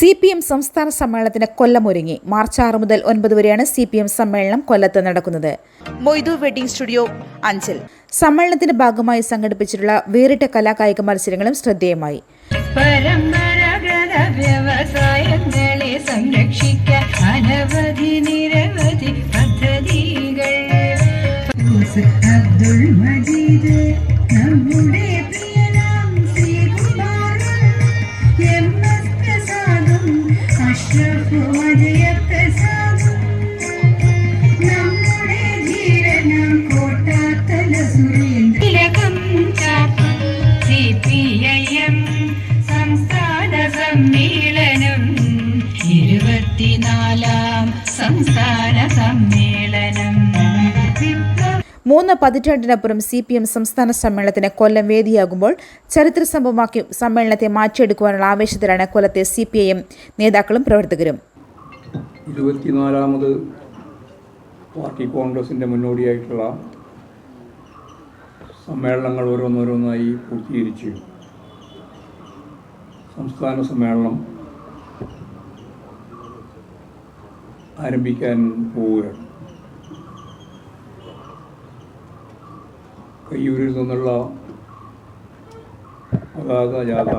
C P M സംസ്ഥാന സമ്മേളനത്തിന് കൊല്ലം ഒരുങ്ങി. മാർച്ച് ആറ് മുതൽ ഒൻപത് വരെയാണ് സി പി എം സമ്മേളനം കൊല്ലത്ത് നടക്കുന്നത്. Moidu wedding studio Anchal. സമ്മേളനത്തിന്റെ ഭാഗമായി സംഘടിപ്പിച്ചിട്ടുള്ള വേറിട്ട കലാകായിക മത്സരങ്ങളും ശ്രദ്ധേയമായി. പരമ്പരാഗത വ്യവസായങ്ങളെ സംരക്ഷിക്കാൻ അനവധി നിരവധി പദ്ധതികൾ. അബ്ദുൾ മജീദ് നമ്മുടെ സമ്മേളനം ഇരുപത്തിനാലാം സംസ്ഥാന സമ്മേളനം. മൂന്ന് പതിറ്റാണ്ടിനപ്പുറം സി പി എം സംസ്ഥാന സമ്മേളനത്തിന് കൊല്ലം വേദിയാകുമ്പോൾ ചരിത്ര സംഭവമാക്കി സമ്മേളനത്തെ മാറ്റിയെടുക്കുവാനുള്ള ആവേശത്തിലാണ് കൊല്ലത്തെ സി പി ഐ എം നേതാക്കളും പ്രവർത്തകരും. ഇരുപത്തിനാലാമത് പാർട്ടി കോൺഗ്രസിന്റെ മുന്നോടിയായിട്ടുള്ള സമ്മേളനങ്ങൾ ഓരോന്നോരോന്നായി പൂർത്തീകരിച്ചു. സംസ്ഥാന സമ്മേളനം ആരംഭിക്കാൻ പോവുകയാണ്. കയ്യൂരിൽ നിന്നുള്ള പതാക ജാഥ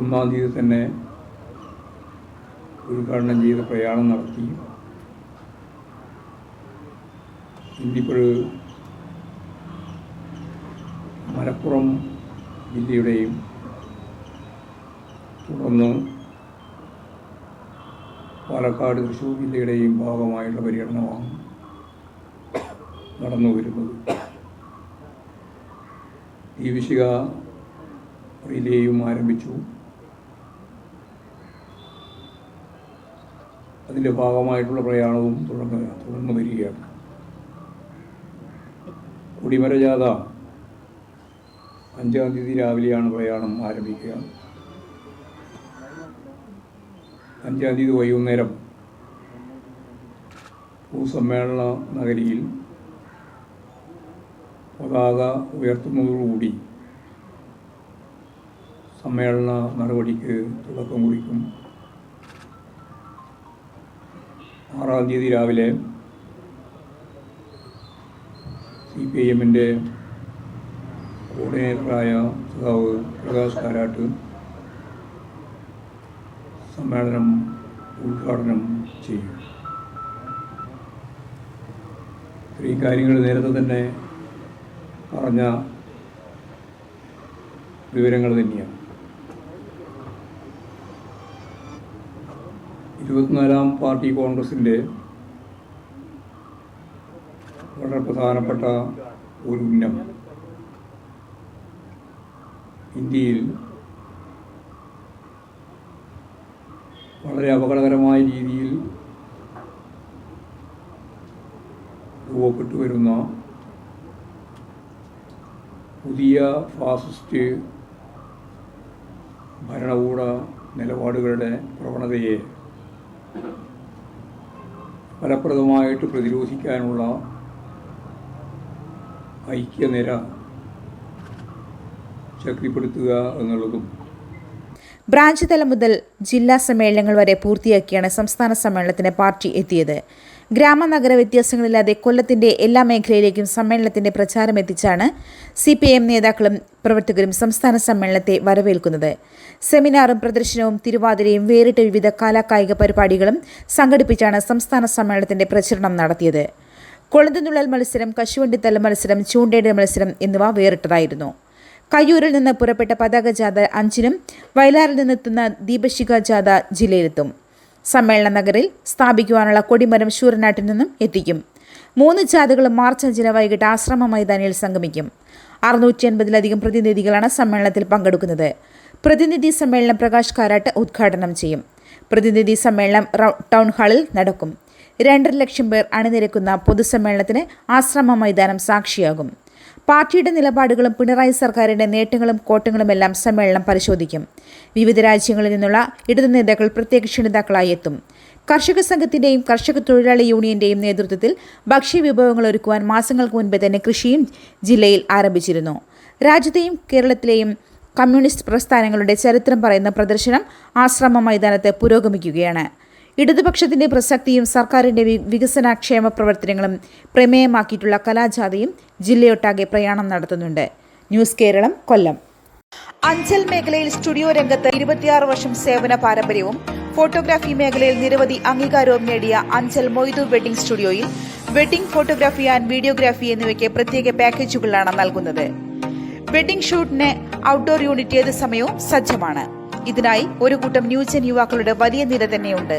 ഒന്നാം തീയതി തന്നെ ഉദ്ഘാടനം ചെയ്ത് പ്രയാണം നടത്തി. ഇന്നിപ്പോൾ മലപ്പുറം ജില്ലയുടെയും തുടർന്ന് പാലക്കാട് തൃശ്ശൂർ ജില്ലയുടെയും ഭാഗമായുള്ള പര്യടനമാണ് നടന്നു വരുന്നത്. ദീപിശിക റിലേയും ആരംഭിച്ചു. അതിന്റെ ഭാഗമായിട്ടുള്ള പ്രയാണവും തുടർന്ന് തുടർന്ന് വരികയാണ്. കുടിമര ജാഥ അഞ്ചാം തീയതി രാവിലെയാണ് പ്രയാണം ആരംഭിക്കുക. അഞ്ചാം തീയതി വൈകുന്നേരം ഭൂസമ്മേളന നഗരിയിൽ പതാക ഉയർത്തുന്നതോടുകൂടി സമ്മേളന നടപടിക്ക് തുടക്കം കുറിക്കും. ആറാം തീയതി രാവിലെ സി പി ഐ എമ്മിന്റെ കോർഡിനേറ്ററായ സഖാവ് പ്രകാശ് കാരാട്ട്. സമ്മേളനം ഉദ്ഘാടനം ചെയ്യും. ഈ കാര്യങ്ങൾ നേരത്തെ തന്നെ പറഞ്ഞ വിവരങ്ങൾ തന്നെയാണ്. ഇരുപത്തിനാലാം പാർട്ടി കോൺഗ്രസിന്റെ വളരെ പ്രധാനപ്പെട്ട ഒരു ഉന്നം ഇന്ത്യയിൽ വളരെ അപകടകരമായ രീതിയിൽ രൂപപ്പെട്ടു വരുന്ന പുതിയ ഫാസിസ്റ്റ് ഭരണകൂട നിലപാടുകളുടെ പ്രവണതയെ ഫലപ്രദമായിട്ട് പ്രതിരോധിക്കാനുള്ള ഐക്യനിര ശക്തിപ്പെടുത്തുക എന്നുള്ളതും. ബ്രാഞ്ച് തലം മുതൽ ജില്ലാ സമ്മേളനങ്ങൾ വരെ പൂർത്തിയാക്കിയാണ് സംസ്ഥാന സമ്മേളനത്തിന് പാർട്ടി എത്തിയത്. ഗ്രാമ നഗര വ്യത്യാസങ്ങളില്ലാതെ കൊല്ലത്തിന്റെ എല്ലാ മേഖലയിലേക്കും സമ്മേളനത്തിന്റെ പ്രചാരം എത്തിച്ചാണ് സി പി എം നേതാക്കളും പ്രവർത്തകരും സംസ്ഥാന സമ്മേളനത്തെ വരവേൽക്കുന്നത്. സെമിനാറും പ്രദർശനവും തിരുവാതിരയും വേറിട്ട വിവിധ കലാകായിക പരിപാടികളും സംഘടിപ്പിച്ചാണ് സംസ്ഥാന സമ്മേളനത്തിന്റെ പ്രചരണം നടത്തിയത്. കൊളുന്തുന്നുള്ളൽ മത്സരം കശുവണ്ടിത്തല മത്സരം ചൂണ്ടയുടെ മത്സരം എന്നിവ വേറിട്ടതായിരുന്നു. കയ്യൂരിൽ നിന്ന് പുറപ്പെട്ട പതാക ജാഥ അഞ്ചിനും വയലാറിൽ നിന്നെത്തുന്ന ദീപശിഖ ജാഥ ജില്ലയിലെത്തും. സമ്മേളന നഗറിൽ സ്ഥാപിക്കുവാനുള്ള കൊടിമരം ശൂരനാട്ടിൽ നിന്നും എത്തിക്കും. മൂന്ന് ജാഥകളും മാർച്ച് അഞ്ചിന് വൈകിട്ട് ആശ്രമ മൈതാനിയിൽ സംഗമിക്കും. അറുന്നൂറ്റി അൻപതിലധികം പ്രതിനിധികളാണ് സമ്മേളനത്തിൽ പങ്കെടുക്കുന്നത്. പ്രതിനിധി സമ്മേളനം പ്രകാശ് കാരാട്ട് ഉദ്ഘാടനം ചെയ്യും. പ്രതിനിധി സമ്മേളനം ടൗൺ ഹാളിൽ നടക്കും. രണ്ടര ലക്ഷം പേർ അണിനിരക്കുന്ന പൊതുസമ്മേളനത്തിന് ആശ്രമ മൈതാനം സാക്ഷിയാകും. പാർട്ടിയുടെ നിലപാടുകളും പിണറായി സർക്കാരിന്റെ നേട്ടങ്ങളും കോട്ടങ്ങളുമെല്ലാം സമ്മേളനം പരിശോധിക്കും. വിവിധ രാജ്യങ്ങളിൽ നിന്നുള്ള ഇടതു നേതാക്കൾ പ്രത്യേക ക്ഷണിതാക്കളായി എത്തും. കർഷക സംഘത്തിന്റെയും കർഷക തൊഴിലാളി യൂണിയന്റെയും നേതൃത്വത്തിൽ ഭക്ഷ്യ വിഭവങ്ങൾ ഒരുക്കുവാൻ മാസങ്ങൾക്ക് മുൻപേ തന്നെ കൃഷിയും ജില്ലയിൽ ആരംഭിച്ചിരുന്നു. രാജ്യത്തെയും കേരളത്തിലെയും കമ്മ്യൂണിസ്റ്റ് പ്രസ്ഥാനങ്ങളുടെ ചരിത്രം പറയുന്ന പ്രദർശനം ആശ്രമ മൈതാനത്ത് പുരോഗമിക്കുകയാണ്. ഇടതുപക്ഷത്തിന്റെ പ്രസക്തിയും സർക്കാരിന്റെ വികസനക്ഷേമ പ്രവർത്തനങ്ങളും പ്രമേയമാക്കിയിട്ടുള്ള കലാജാഥയും ജില്ലയൊട്ടാകെ പ്രയാണം നടത്തുന്നുണ്ട്. ന്യൂസ് കേരളം കൊല്ലം. അഞ്ചൽ മേഖലയിൽ സ്റ്റുഡിയോ രംഗത്ത് ഇരുപത്തിയാറ് വർഷം സേവന പാരമ്പര്യവും ഫോട്ടോഗ്രാഫി മേഖലയിൽ നിരവധി അംഗീകാരവും നേടിയ അഞ്ചൽ മൊയ്തു വെഡിംഗ് സ്റ്റുഡിയോയിൽ വെഡിംഗ് ഫോട്ടോഗ്രാഫി ആൻഡ് വീഡിയോഗ്രാഫി എന്നിവയ്ക്ക് പ്രത്യേക പാക്കേജുകളാണ് നൽകുന്നത്. വെഡിംഗ് ഷൂട്ടിന് ഔട്ട്ഡോർ യൂണിറ്റ് ഏത് സമയവും സജ്ജമാണ്. ഇതിനായി ഒരു കൂട്ടം ന്യൂജൻ യുവാക്കളുടെ വലിയ നിര തന്നെയുണ്ട്.